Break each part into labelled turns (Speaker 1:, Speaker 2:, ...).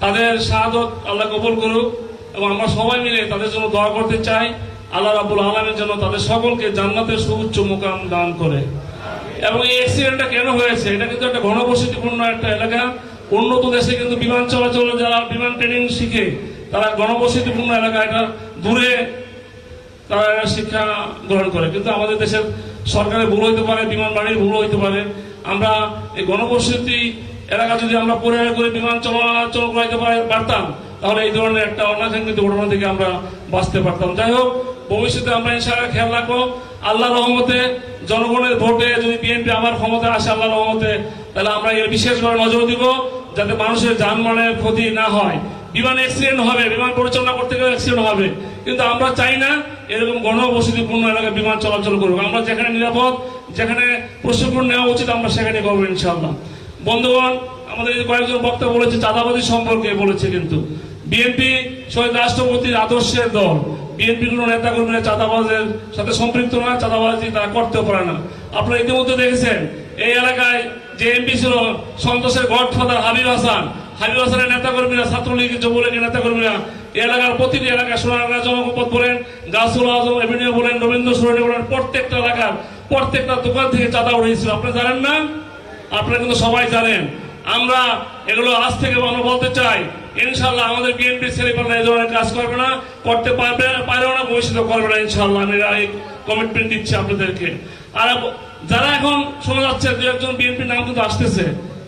Speaker 1: তাদের শাহাদত আল্লাহ কবুল করুক এবং আমরা সবাই মিলে তাদের জন্য দোয়া করতে চাই। আল্লাহ রাবুল আলমের জন্য তাদের সকলকে জান্নাতের সুউচ্চ মোকাম দান করে। এবং এই অ্যাক্সিডেন্টটা কেন হয়েছে? এটা কিন্তু একটা ঘনবসতিপূর্ণ একটা এলাকা। উন্নত দেশে কিন্তু বিমান চলাচল, যারা বিমান ট্রেনিং শিখে, তারা ঘনবসতিপূর্ণ এলাকা। এটা দূরে তারা শিক্ষা গ্রহণ করে। কিন্তু আমাদের দেশের সরকারের ভুল হইতে পারে, বিমান বাড়ির ভুল হইতে পারে। আমরা এই গণবসতি এলাকা যদি আমরা পরিহার করে, বিমান চলাচল করাইতে পারতাম, তাহলে এই ধরনের একটা অনাকাঙ্ক্ষিত ঘটনা থেকে আমরা বাঁচতে পারতাম। যাই হোক, ভবিষ্যতে আমরা ইনশাআল্লাহ খেয়াল রাখব আল্লাহ রহমতে জনগণের ভোটে যদি বিএনপি আমার ক্ষমতা আসে আল্লাহ রহমতে, তাহলে আমরা এর বিশেষভাবে নজর দিব, যাতে মানুষের যানবাহনের ক্ষতি না হয়। বিমান অ্যাক্সিডেন্ট হবে, বিমান পরিচালনা করতে গেলে অ্যাক্সিডেন্ট হবে, কিন্তু আমরা চাই না এরকম গণবসতিপূর্ণ এলাকায় বিমান চলাচল করুক। আমরা যেখানে নিরাপদ, যেখানে প্রশিক্ষণ নেওয়া উচিত, আমরা সেখানে করব ইনশাল্লাহ বন্ধুগণ, আমাদের কয়েকজন বক্তা বলেছে, চাঁদাবাজি সম্পর্কে বলেছে কিন্তু। বিএনপি শহীদ রাষ্ট্রপতির আদর্শের দল। বিএনপি কোনো নেতা কর্মীরা চাঁদাবাজের সাথে সম্পৃক্ত না চাঁদাবাজি তারা করতেও পারে না। আপনারা ইতিমধ্যে দেখেছেন, এই এলাকায় যে এমপি ছিল, সন্তোষের গডফাদার হাবিব হাসান। হাবিব হাসানের নেতাকর্মীরা, ছাত্রলীগ যুবলীগের নেতাকর্মীরা এলাকার প্রতিটি এলাকায় সোনারগাঁ জনপদ বলেন, গাছুল আজম, এভিনিউ বলেন, রবীন্দ্র সরণি বলেন, প্রত্যেকটা এলাকার প্রত্যেকটা দোকান থেকে চাঁদা উঠেছিল আপনি জানেন না? আপনারা কিন্তু সবাই জানেন। আমরা এগুলো আজ থেকে আমরা বলতে চাই ইনশাল্লাহ আমাদের বিএনপি ছেলেপালা এই ধরনের কাজ করবে না, করতে পারবে না পারেও না, ভবিষ্যতে করবে না ইনশাল্লাহ আমি এই কমিটমেন্ট দিচ্ছি আপনাদেরকে। আর যারা এখন শোনা যাচ্ছে, দু একজন বিএনপি নাম কিন্তু আসতেছে,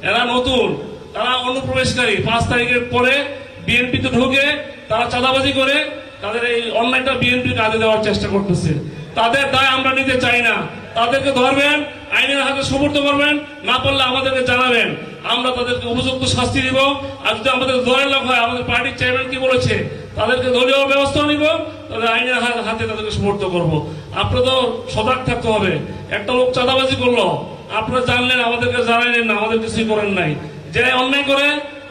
Speaker 1: এরা নতুন, তারা অনুপ্রবেশকারী। পাঁচ তারিখের পরে বিএনপিতে ঢুকে তারা চাঁদাবাজি করে তাদের এই অনলাইনটা বিএনপি কাজে দেওয়ার চেষ্টা করতেছে। তাদের দায় আমরা নিতে চাই না। তাদেরকে ধরবেন, আইনের হাতে সমর্থ করবেন, না পারলে আমাদেরকে জানাবেন। আমরা তাদেরকে উপযুক্ত শাস্তি দিব। আর যদি আমাদের দলের লোক হয়, আমাদের পার্টির চেয়ারম্যান কি বলেছে, তাদেরকে দলীয় ব্যবস্থা নিব তাদের আইনের হাতে তাদেরকে সমর্থ করব। আপনার তো সজাগ থাকতে হবে। একটা লোক চাঁদাবাজি করল। আপনারা জানলেন, আমাদেরকে জানালেন না, আমাদের কিছুই করেন নাই। যে অন্যায় করে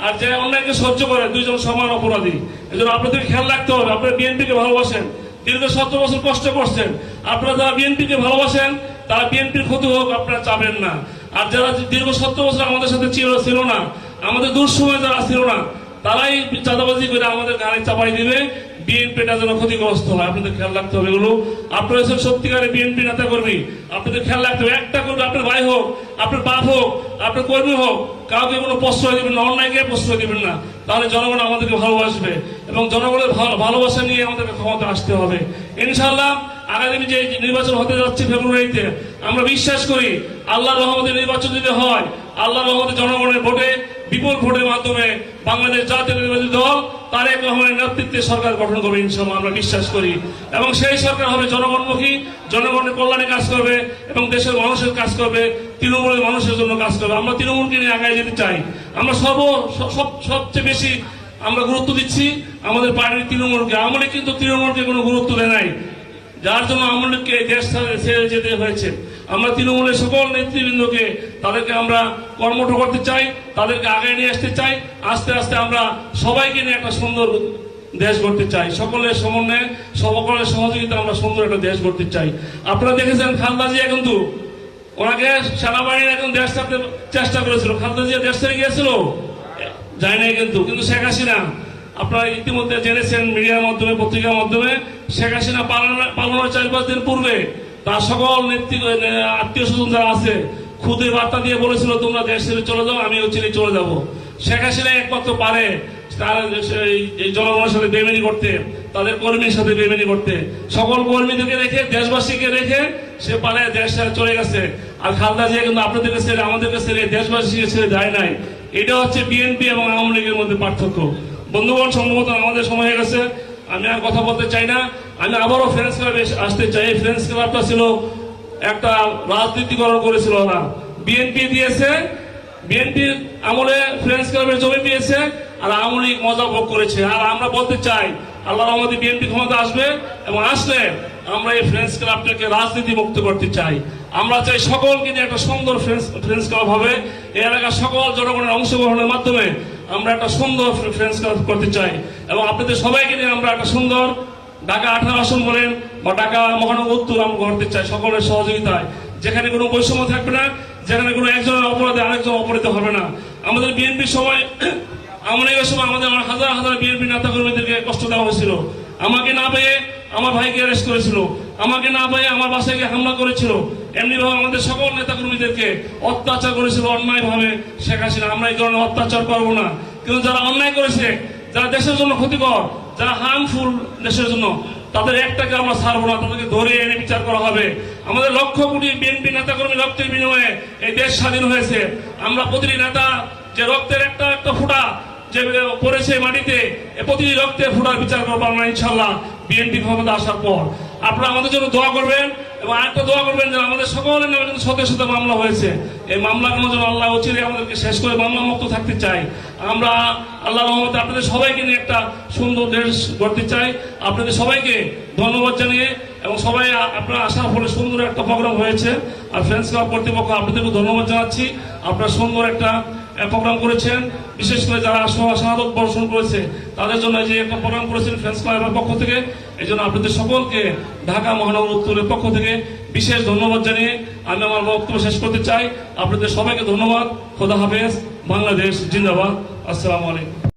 Speaker 1: আর যে অন্যায়কে সহ্য করে, দুইজন সমান অপরাধী। এই জন্য আপনাদের খেয়াল রাখতে হবে, আপনারা বিএনপিকে ভালোবাসেন। দীর্ঘ সতেরো বছর কষ্ট করছেন। আপনারা যারা বিএনপিকে ভালোবাসেন তারা বিএনপির ক্ষতি হোক, আপনারা চাবেন না। আর যারা দীর্ঘ সতেরো বছর আমাদের সাথে ছিল না, আমাদের দুঃসময় যারা ছিল না, তারাই চাঁদাবাজি করে আমাদের গাড়ি চাপাই দিবে। বিএনপিটা যেন ক্ষতিগ্রস্ত হয়, আপনাদের খেয়াল রাখতে হবে এগুলো। আপনারা হচ্ছেন সত্যিকারের বিএনপি নেতা কর্মী আপনাদের খেয়াল রাখতে হবে, একটা করবে আপনার ভাই হোক, আপনার বাপ হোক, আপনার কর্মী হোক, কাউকে কোনো প্রশ্রয় দিবেন না, অন্যায় অন্যায়কে প্রশ্রয় দিবেন না, তাহলে জনগণ আমাদেরকে ভালোবাসবে এবং জনগণের ভালোবাসা নিয়ে আমাদেরকে ক্ষমতা আসতে হবে। ইনশাল্লাহ আগামী যে নির্বাচন হতে যাচ্ছে ফেব্রুয়ারিতে, আমরা বিশ্বাস করি আল্লাহ রহমতের নির্বাচন যদি হয়, আল্লাহ রহমতের জনগণের ভোটে, বিপুল ভোটের মাধ্যমে বাংলাদেশ জাতীয় নির্বাচিত দল তারেক রহমানের নেতৃত্বে সরকার গঠন করবে ইনশাল্লাহ আমরা বিশ্বাস করি। এবং সেই সরকার হবে জনগণমুখী, জনগণের কল্যাণে কাজ করবে এবং দেশের মানুষের কাজ করবে, তৃণমূলের মানুষের জন্য কাজ করবে। আমরা তৃণমূলকে নিয়ে আগায় যেতে চাই। আমরা সর্ব সব সবচেয়ে বেশি আমরা গুরুত্ব দিচ্ছি আমাদের পার্টির তৃণমূলকে। আমলে কিন্তু তৃণমূলকে কোনো গুরুত্ব দেয় নাই। যার জন্য আমাদেরকে দেশ ছেড়ে- ছেড়ে যেতে হয়েছে। আমরা তৃণমূলের সকল নেতৃবৃন্দকে তাদেরকে আমরা কর্মঠ করতে চাই, তাদেরকে আগে নিয়ে আসতে চাই। আস্তে আস্তে আমরা সবাইকে নিয়ে একটা সুন্দর দেশ গড়তে চাই। সকলের সমন্বয়ে, সকলের সহযোগিতা আমরা সুন্দর একটা দেশ গড়তে চাই। আপনারা দেখেছেন খালদা জিয়া কিন্তু ওনাকে সেনাবাহিনীর এখন দেশ ছাড়তে চেষ্টা করেছিল। খালদা জিয়া দেশ ছেড়ে গিয়েছিল? যায় নাই কিন্তু। কিন্তু শেখ হাসিনা আপনারা ইতিমধ্যে জেনেছেন মিডিয়ার মাধ্যমে, পত্রিকার মাধ্যমে, শেখ হাসিনা পালানো- চার পাঁচ দিন পূর্বে তার সকল নেতৃত্ব আত্মীয় স্বজন যারা আছে, খুদে বার্তা দিয়ে বলেছিল, তোমরা দেশ ছেড়ে চলে যাও আমি হচ্ছে চলে যাব। শেখ হাসিনা একমাত্র পারে তার জনগণের সাথে বেমেনি করতে, তাদের কর্মীর সাথে বেমেনি করতে। সকল কর্মীদেরকে রেখে, দেশবাসীকে রেখে, সে পারে দেশ ছেড়ে চলে গেছে। আর খালদা জিয়া কিন্তু আপনাদেরকে ছেড়ে, আমাদেরকে ছেড়ে, দেশবাসীকে ছেড়ে যায় নাই। এটা হচ্ছে বিএনপি এবং আওয়ামী লীগের মধ্যে পার্থক্য। বন্ধুগণ, সম্ভবত আমাদের সময় হয়ে গেছে। আমি আর কথা বলতে চাই না। আমি আবারও ফ্রেন্ডস ক্লাবে আসতে চাই। এই ফ্রেন্ডস ক্লাবটা ছিল একটা রাজনীতিকরণ করেছিল ওরা বিএনপি দিয়েছে। বিএনপির আমলে ফ্রেন্ডস ক্লাবের জমি পেয়েছে আর আওয়ামী মজা ভোগ করেছে। আর আমরা বলতে চাই আল্লাহ রহমতে বিএনপি ক্ষমতা আসবে এবং আসলে আমরা এই ফ্রেন্ডস ক্লাবটাকে রাজনীতি মুক্ত করতে চাই। আমরা চাই সকলকে নিয়ে একটা সুন্দর ফ্রেন্ডস ফ্রেন্ডস ক্লাব হবে। এই এলাকার সকল জনগণের অংশগ্রহণের মাধ্যমে আমরা একটা সুন্দর ফ্রেন্ডস করতে চাই। এবং আপনাদের সবাইকে নিয়ে আমরা একটা সুন্দর ঢাকা আঠারো আসন বলেন বা ঢাকা মহানগর উত্তর আমরা করতে চাই সকলের সহযোগিতায়। যেখানে কোনো বৈষম্য থাকবে না, যেখানে কোনো একজনের অপরাধে আরেকজন অপরাধ হবে না। আমাদের বিএনপির সময় আমরা এই সময় আমাদের হাজার হাজার বিএনপি নেতা কর্মীদেরকে কষ্ট দেওয়া হয়েছিল। আমাকে না পেয়ে আমার ভাইকে অ্যারেস্ট করেছিল। আমাকে না পেয়ে আমার বাসায় গিয়ে হামলা করেছিল। এমনি ভাবে আমাদের সকল নেতা কর্মীদেরকে অত্যাচার করেছিল অন্যায় ভাবে শেখ হাসিনা, আমরা এই ধরনের অত্যাচার করব না। কিন্তু যারা অন্যায় করেছে, যারা দেশের জন্য ক্ষতিকর, যারা হার্মফুল দেশের জন্য, তাদের একটাকে আমরা ছাড়বো না, তাদেরকে ধরে এনে বিচার করা হবে। আমাদের লক্ষ কোটি বিএনপি নেতাকর্মী রক্তের বিনিময়ে এই দেশ স্বাধীন হয়েছে। আমরা প্রতিটি নেতা যে রক্তের একটা একটা ফুটা যে পড়েছে মাটিতে প্রতিটি রক্তের ফুটার বিচার করব আমরা ইনশাল্লাহ বিএনপি ক্ষমতা আসার পর। আপনারা আমাদের জন্য দোয়া করবেন এবং আরেকটা দোয়া করবেন যে আমাদের সকলের নামে কিন্তু শত শত মামলা হয়েছে। এই মামলাগুলো যেন আল্লাহ অচিরে আমাদেরকে শেষ করে মামলা মুক্ত থাকতে চাই আমরা আল্লাহ রহমতে আপনাদের সবাইকে নিয়ে একটা সুন্দর দেশ গড়তে চাই। আপনাদের সবাইকে ধন্যবাদ জানিয়ে এবং সবাই আপনারা আসার ফলে সুন্দর একটা প্রোগ্রাম হয়েছে। আর ফ্রেন্ডস ক্লাব কর্তৃপক্ষ আপনাদেরকে ধন্যবাদ জানাচ্ছি। আপনার সুন্দর একটা প্রোগ্রাম করেছেন, বিশেষ করে যারা স্নাতক বর্ষণ করেছে, তাদের জন্য যে একটা প্রোগ্রাম করেছেন ফ্রেন্স ক্লাবের পক্ষ থেকে, এই জন্য আপনাদের সকলকে ঢাকা মহানগর উত্তরের পক্ষ থেকে বিশেষ ধন্যবাদ জানিয়ে আমি আমার বক্তব্য শেষ করতে চাই। আপনাদের সবাইকে ধন্যবাদ। খোদা হাফেজ। বাংলাদেশ জিন্দাবাদ। আসসালামু আলাইকুম।